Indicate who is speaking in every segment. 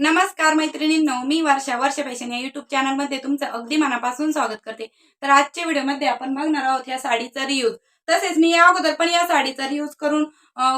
Speaker 1: नमस्कार मैत्रिणींनो मी वर्षा वर्षा फॅशन या युट्यूब चॅनलमध्ये तुमचं अगदी मनापासून स्वागत करते. तर आजच्या व्हिडिओमध्ये आपण बघणार आहोत या साडीचा रियूज तसेच मी या अगोदर पण या साडीचा रियूज करून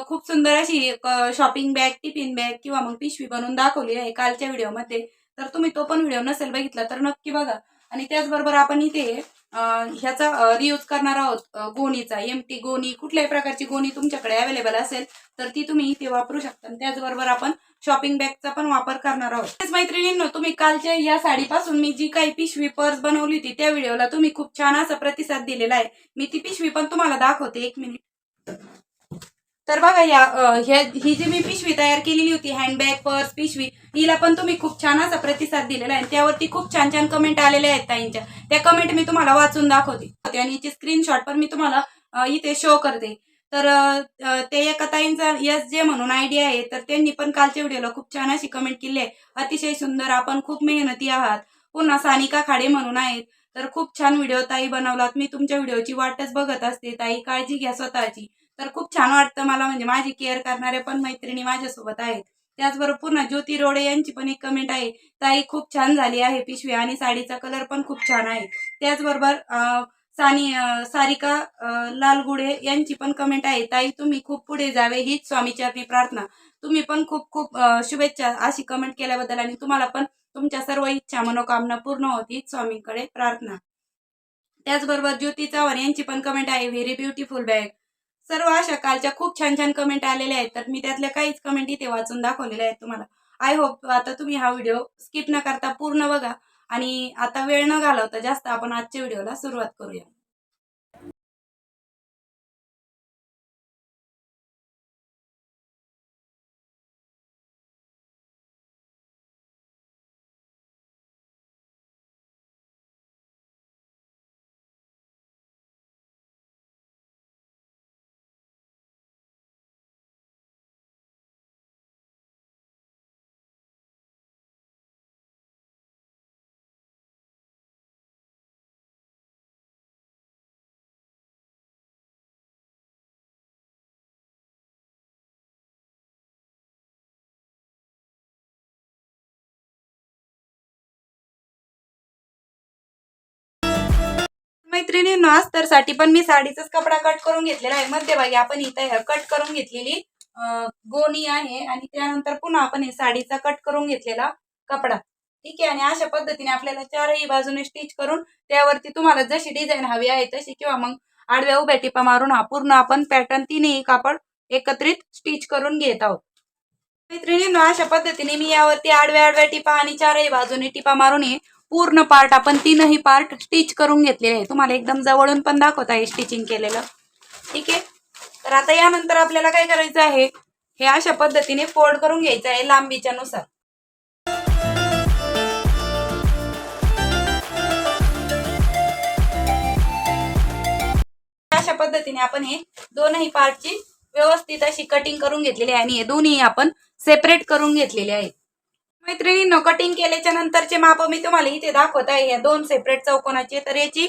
Speaker 1: खूप सुंदर अशी शॉपिंग बॅग टिफिन बॅग किंवा मग पिशवी बनवून दाखवली आहे कालच्या व्हिडिओमध्ये तर तुम्ही तो पण व्हिडिओ नसेल बघितला तर नक्की बघा. आणि त्याचबरोबर आपण इथे ह्याचा रियूज करणार आहोत गोणीचा. एमटी गोणी कुठल्याही प्रकारची गोणी तुमच्याकडे अवेलेबल असेल तर ती तुम्ही इथे वापरू शकता. आणि त्याचबरोबर आपण शॉपिंग बॅगचा पण वापर करणार आहोत. तेच मैत्रिणींनो तुम्ही कालच्या या साडीपासून मी जी काही पिशवी पर्स बनवली होती त्या व्हिडिओला तुम्ही खूप छान असा प्रतिसाद दिलेला आहे. मी ती पिशवी पण तुम्हाला दाखवते. एक मिनिट. तर बघा या ही जी मी पिशवी तयार केलेली होती हँडबॅग पर्स पिशवी हिला पण तुम्ही खूप छान असा प्रतिसाद दिलेला आहे. त्यावरती खूप छान छान कमेंट आलेल्या आहेत ताईंच्या. त्या कमेंट मी तुम्हाला वाचून दाखवते. आणि याची स्क्रीनशॉट पण मी तुम्हाला इथे शो करते. तर ते एका ताईंचा यस जे म्हणून आयडिया आहे तर त्यांनी पण कालच्या व्हिडिओला खूप छान अशी कमेंट केली आहे. अतिशय सुंदर आपण खूप मेहनती आहात. पुन्हा सानिका खाडे म्हणून आहेत. तर खूप छान व्हिडिओ ताई बनवलात. मी तुमच्या व्हिडिओची वाटच बघत असते. ताई काळजी घ्या स्वतःची. तर खूप छान वाटतं मला म्हणजे माझी केअर करणाऱ्या पण मैत्रिणी माझ्यासोबत आहेत. त्याचबरोबर पुन्हा ज्योती रोडे यांची पण एक कमेंट आहे ताई खूप छान झाली आहे पिशवी आणि साडीचा कलर पण खूप छान आहे. त्याचबरोबर अं, सानी सारिका लालगुडे यांची पण कमेंट आहे ताई तुम्ही खूप पुढे जावे हीच स्वामीचरणी प्रार्थना. तुम्ही पण खूप खूप शुभेच्छा अशी कमेंट केल्याबद्दल आणि तुम्हाला पण तुमच्या सर्व इच्छा मनोकामना पूर्ण होती हीच स्वामीकडे प्रार्थना. त्याचबरोबर ज्योती चव्हाण यांची पण कमेंट आहे व्हेरी ब्युटिफुल बॅग सर्व अशा कालच्या खूप छान छान कमेंट आलेल्या आहेत. तर मी त्यातल्या काहीच कमेंट इथे वाचून दाखवलेल्या आहेत तुम्हाला. आय होप आता तुम्ही हा व्हिडिओ स्किप न करता पूर्ण बघा. आणि आता वेळ न घालवता जास्त आपण आजच्या व्हिडिओला सुरुवात करूया. मैत्रिणींनो अस्तरसाठी पण मी साडीचाच कपडा कट करून घेतलेला आहे. मध्यभागी आपण इथं कट करून घेतलेली गोणी आहे आणि त्यानंतर पुन्हा आपण हे साडीचा कट करून घेतलेला कपडा. ठीक आहे? आणि अशा पद्धतीने आपल्याला चारही बाजूने स्टिच करून त्यावरती तुम्हाला जशी डिझाईन हवी आहे तशी किंवा मग आडव्या उभ्या टिपा मारून हा पूर्ण आपण पॅटर्न तिनेही कापड एकत्रित स्टिच करून घेत आहोत. मैत्रिणींनो अशा पद्धतीने मी यावरती आडव्या आडव्या टिपा आणि चारही बाजूने टिपा मारून हे पूर्ण पार्ट आपण तीनही पार्ट स्टिच करून घेतलेले आहे तुम्हाला एकदम जवळून पण दाखवत आहे स्टिचिंग केलेलं. ठीक आहे? तर आता यानंतर आपल्याला काय करायचं आहे? हे अशा पद्धतीने फोल्ड करून घ्यायचं आहे लांबीच्या नुसार अशा पद्धतीने आपण हे दोनही पार्टची व्यवस्थित अशी कटिंग करून घेतलेली आहे आणि हे दोन्ही आपण सेपरेट करून घेतलेले आहे मैत्रिणींनो कटिंग केल्याच्या नंतरचे माप मी तुम्हाला इथे दाखवत आहे. या दोन सेपरेट चौकोनाचे. तर याची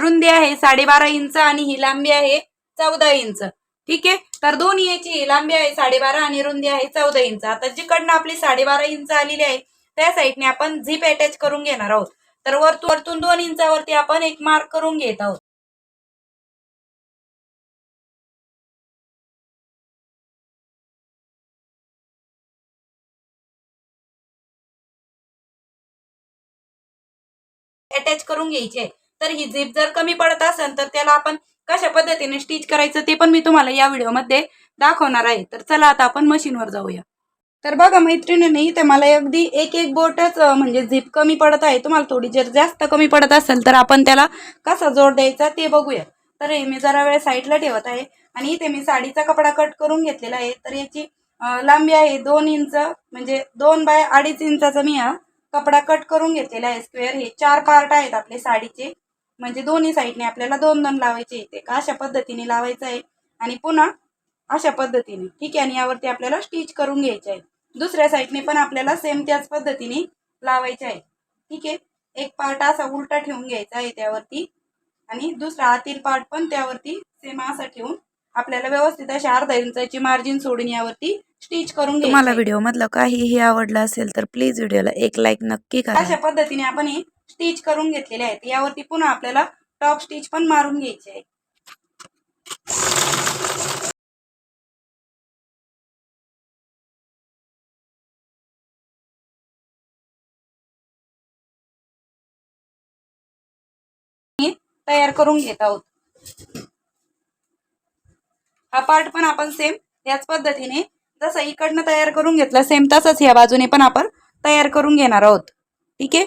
Speaker 1: रुंदी आहे साडेबारा इंच आणि ही लांबी आहे चौदा इंच. ठीक आहे? तर दोन्ही याची लांबी आहे साडेबारा आणि रुंदी आहे चौदा इंच. आता जिकडनं आपली साडेबारा इंच आलेली आहे त्या साईडने आपण झिप अटॅच करून घेणार आहोत. तर वरतून वरतून दोन इंचावरती आपण एक मार्क करून घेत आहोत. अटॅच करून घ्यायची. आहे तर ही झिप जर कमी पडत असेल तर त्याला आपण कशा पद्धतीने स्टिच करायचं ते पण मी तुम्हाला या व्हिडिओमध्ये दाखवणार आहे. तर चला आता आपण मशीनवर जाऊया. तर बघा मैत्रिणीने इथे मला अगदी एक एक बोटच म्हणजे झिप कमी पडत आहे. तुम्हाला थोडी जर जास्त कमी पडत असेल तर आपण त्याला कसा जोड द्यायचा ते बघूया. तर हे मी जरा वेळ साईडला ठेवत आहे. आणि इथे मी साडीचा कपडा कट करून घेतलेला आहे. तर याची लांबी आहे दोन इंच म्हणजे दोन बाय अडीच इंचाचा मी हा कपडा कट करून घेतलेला आहे. स्क्वेअर हे चार पार्ट आहेत आपले साडीचे. म्हणजे दोन्ही साईडने आपल्याला दोन दोन लावायचे इथे. अशा पद्धतीने लावायचं आहे. आणि पुन्हा अशा पद्धतीने. ठीक आहे आणि यावरती आपल्याला स्टिच करून घ्यायचे आहे दुसऱ्या साईडने पण आपल्याला सेम त्याच पद्धतीने लावायचे आहे ठीक आहे? एक पार्ट असा उलटा ठेवून घ्यायचा आहे त्यावरती. आणि दुसरा आतील पार्ट पण त्यावरती सेम असा ठेवून
Speaker 2: आपल्याला व्यवस्थित अशी अर्धा इंचाची मार्जिन सोडून यावरती स्टिच करून
Speaker 1: तुम्हाला. व्हिडिओ मधलं काहीही आवडलं असेल तर प्लीज व्हिडिओला एक लाईक नक्की करा.
Speaker 2: अशा पद्धतीने आपण हे स्टिच करून घेतलेले आहेत. यावरती पुन्हा आपल्याला टॉप स्टिच पण मारून घ्यायचे आहे तयार करून घेत आहोत. हा पार्ट पण आपण सेम याच पद्धतीने जसं इकडनं तयार करून घेतला सेम तसंच या बाजूने पण आपण तयार करून घेणार आहोत. ठीक आहे?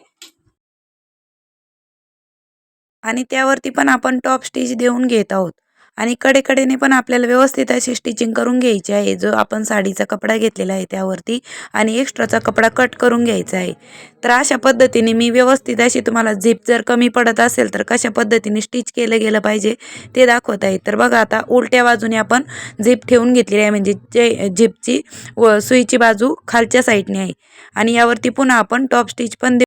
Speaker 1: आणि त्यावरती पण आपण टॉप स्टिच देऊन घेत आहोत. आणि कडेकडेने पण आपल्याला व्यवस्थित अशी स्टिचिंग करून घ्यायची आहे. जो आपण साडीचा कपडा घेतलेला आहे त्यावरती आणि एक्स्ट्राचा कपडा कट करून घ्यायचा आहे. तर अशा पद्धतीने मी व्यवस्थित अशी तुम्हाला झिप जर कमी पडत असेल तर कशा पद्धतीने स्टिच केलं गेलं पाहिजे ते दाखवत आहे. तर बघा आता उलट्या बाजूने आपण झिप ठेवून घेतलेली आहे. म्हणजे जे झिपची व सुईची बाजू खालच्या साईडने आहे. आणि यावरती पुन्हा आपण टॉप स्टिच पण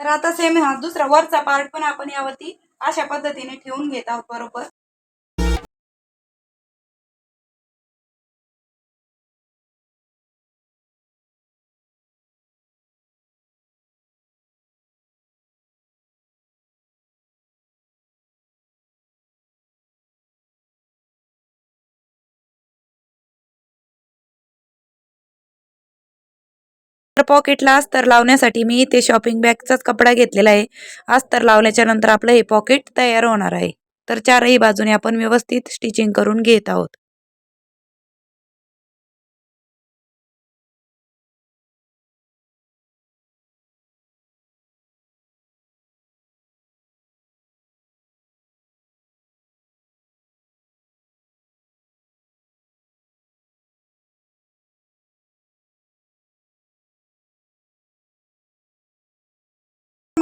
Speaker 2: तर आता सेम हा दुसरा वरचा पार्ट पण आपण यावरती अशा पद्धतीने ठेवून घेत आहोत बरोबर?
Speaker 1: पॉकेटला अस्तर लावण्यासाठी मी इथे शॉपिंग बॅगचाच कपडा घेतलेला आहे. अस्तर लावल्याच्या नंतर आपलं हे पॉकेट तयार होणार आहे. तर चारही बाजूने आपण व्यवस्थित स्टिचिंग करून घेत आहोत.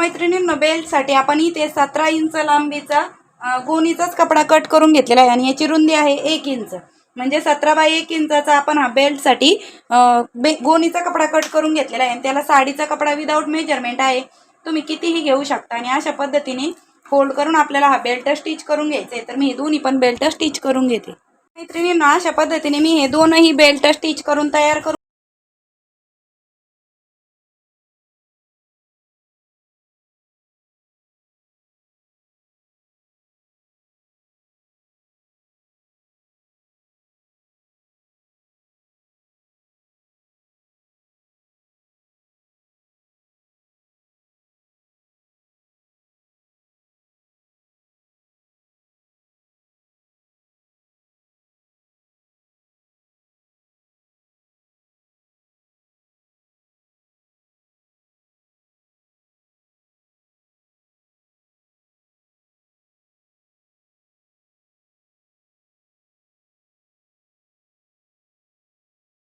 Speaker 2: मैत्रिणींना बेल्टसाठी आपण इथे सतरा इंच लांबीचा गोणीचाच कपडा कट करून घेतलेला आहे आणि याची रुंदी आहे एक इंच. म्हणजे सतरा बाय एक इंचाचा आपण हा बेल्टसाठी बे गोणीचा कपडा कट करून घेतलेला आहे आणि त्याला साडीचा कपडा विदाऊट मेजरमेंट आहे. तुम्ही कितीही घेऊ शकता आणि अशा पद्धतीने फोल्ड करून आपल्याला हा बेल्ट स्टिच करून घ्यायचा आहे. तर मी हे दोन्ही पण बेल्ट स्टिच करून घेते. मैत्रिणींना अशा पद्धतीने मी हे दोनही बेल्ट स्टिच करून तयार करून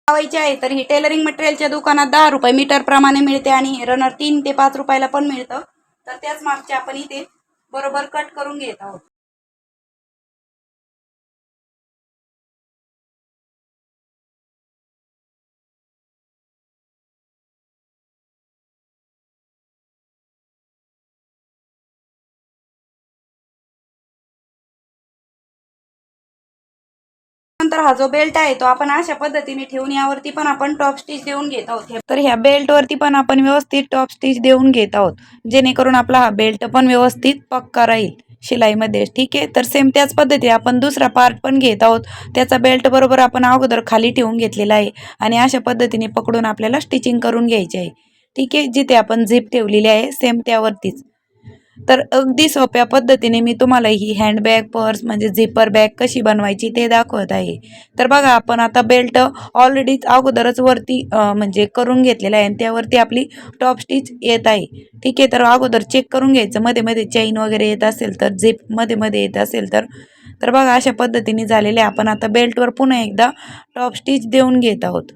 Speaker 2: लावायची आहे तर ही टेलरिंग मटेरियलच्या दुकानात दहा रुपये मीटर प्रमाणे मिळते आणि रनर तीन ते पाच रुपयाला पण मिळतं. तर त्याच मागचे आपण इथे बरोबर कट करून घेत आहोत. नंतर हा जो बेल्ट आहे तो आपण अशा पद्धतीने ठेवून यावरती पण आपण टॉप स्टिच देऊन घेत आहोत.
Speaker 1: तर ह्या बेल्टवरती पण आपण व्यवस्थित टॉप स्टिच देऊन घेत आहोत. जेणेकरून आपला हा बेल्ट पण व्यवस्थित पक्का राहील शिलाईमध्ये. ठीक आहे? तर सेम त्याच पद्धतीने आपण दुसरा पार्ट पण घेत आहोत. त्याचा बेल्ट बरोबर आपण अगोदर खाली ठेवून घेतलेला आहे. आणि अशा पद्धतीने पकडून आपल्याला स्टिचिंग करून घ्यायची आहे. ठीक आहे? जिथे आपण झिप ठेवलेली आहे सेम त्यावरतीच. तर अगदी सोप्या पद्धतीने मी तुम्हाला ही हँडबॅग पर्स म्हणजे झिपर बॅग कशी बनवायची ते दाखवत आहे. तर बघा आपण आता बेल्ट ऑलरेडीच अगोदरच वरती म्हणजे करून घेतलेला आहे आणि त्यावरती आपली टॉप स्टिच येत आहे. ठीक आहे तर अगोदर चेक करून घ्यायचं. मध्ये मध्ये चैन वगैरे येत असेल तर झिपमध्ये मध्ये येत असेल तर. तर बघा अशा पद्धतीने झालेले आपण आता बेल्टवर पुन्हा एकदा टॉप स्टिच देऊन घेत आहोत.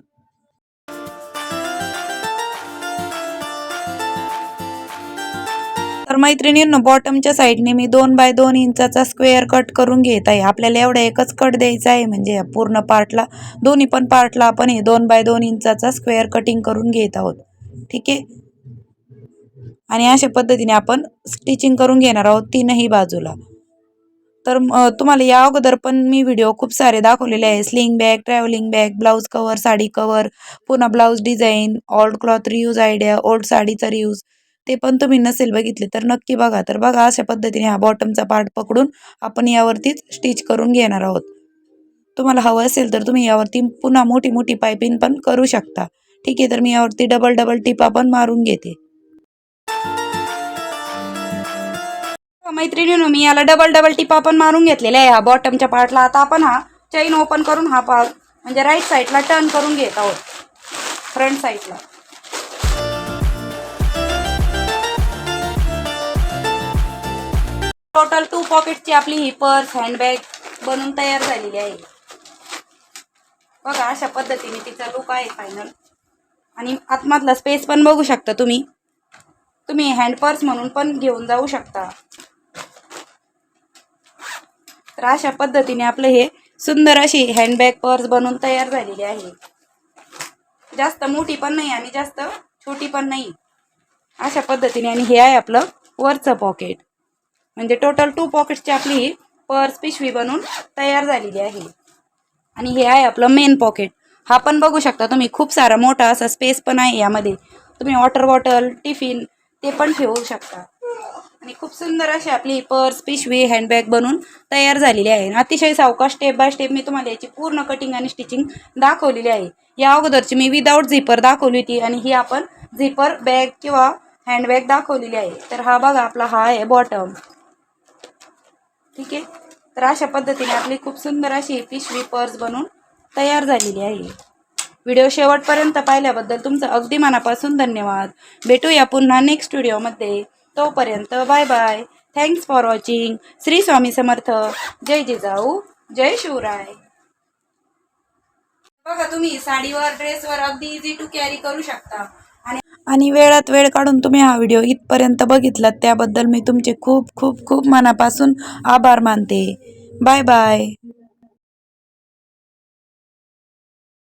Speaker 2: तर मैत्रिणींनो बॉटमच्या साईडने मी दोन बाय दोन इंचाचा स्क्वेअर कट करून घेत आहे. आपल्याला एवढा एकच कट द्यायचा आहे म्हणजे पूर्ण पार्टला दोन्ही पण पार्टला आपण हे दोन बाय दोन इंचाचा स्क्वेअर कटिंग करून घेत आहोत. ठीक आहे? आणि अशा पद्धतीने आपण स्टिचिंग करून घेणार आहोत तीनही बाजूला. तर तुम्हाला या अगोदर पण मी व्हिडिओ खूप सारे दाखवलेले आहे sling bag travelling bag blouse cover sari cover पुन्हा blouse design old cloth reuse idea old साडीचा रियूज ते पण तुम्ही नसेल बघितले तर नक्की बघा. तर बघा अशा पद्धतीने हा बॉटमचा पार्ट पकडून आपण यावरतीच स्टिच करून घेणार आहोत. तुम्हाला हवं असेल तर तुम्ही यावरती पुन्हा मोठी मोठी पायपिंग पण करू शकता. ठीक आहे तर मी यावरती डबल डबल टिपा पण मारून घेते.
Speaker 1: मैत्रिणीनो मी याला डबल डबल टिपा पण मारून घेतलेल्या आहे. हा बॉटमच्या पार्टला आता आपण हा चैन ओपन करून हा पार्ट म्हणजे राईट साईडला टर्न करून घेत आहोत. फ्रंट साईडला टोटल टू पॉकेटची आपली ही पर्स हँडबॅग बनून तयार झालेली आहे. बघा अशा पद्धतीने तिचा लुक आहे फायनल आणि आतमधला स्पेस पण बघू शकता तुम्ही. तुम्ही हँड पर्स म्हणून पण घेऊन जाऊ शकता. तर अशा पद्धतीने आपलं हे सुंदर अशी हँडबॅग पर्स बनवून तयार झालेली आहे. जास्त मोठी पण नाही आणि जास्त छोटी पण नाही. अशा पद्धतीने आणि हे आहे आपलं वरचं पॉकेट म्हणजे टोटल टू पॉकेटची आपली ही पर्स पिशवी बनवून तयार झालेली आहे. आणि हे आहे आपलं मेन पॉकेट हा पण बघू शकता तुम्ही खूप सारा मोठा असा स्पेस पण आहे यामध्ये. तुम्ही वॉटर बॉटल टिफिन ते पण ठेवू शकता. आणि खूप सुंदर अशी आपली पर्स पिशवी हँडबॅग बनवून तयार झालेली आहे. अतिशय सावकाश स्टेप बाय स्टेप मी तुम्हाला याची पूर्ण कटिंग आणि स्टिचिंग दाखवलेली आहे. या अगोदरची मी विदाऊट झिपर दाखवली होती आणि ही आपण झिपर बॅग किंवा हँडबॅग दाखवलेली आहे. तर हा बघा आपला हा आहे बॉटम ठीक आहे? तर अशा पद्धतीने आपली खूप सुंदर अशी पिशवी पर्स बनवून तयार झालेली आहे. व्हिडिओ शेवटपर्यंत पाहिल्याबद्दल तुमचं अगदी मनापासून धन्यवाद. भेटूया पुन्हा नेक्स्ट व्हिडिओमध्ये तोपर्यंत bye bye thanks for watching Shri Swami Samarth. जय जिजाऊ. जय शिवराय. बघा तुम्ही साडीवर ड्रेसवर अगदी इझी टू कॅरी करू शकता.
Speaker 2: आणि वेळात वेळ काढून तुम्ही हा व्हिडिओ इथपर्यंत बघितलात त्याबद्दल मी तुमचे खूप खूप खूप मनापासून आभार मानते. Bye bye.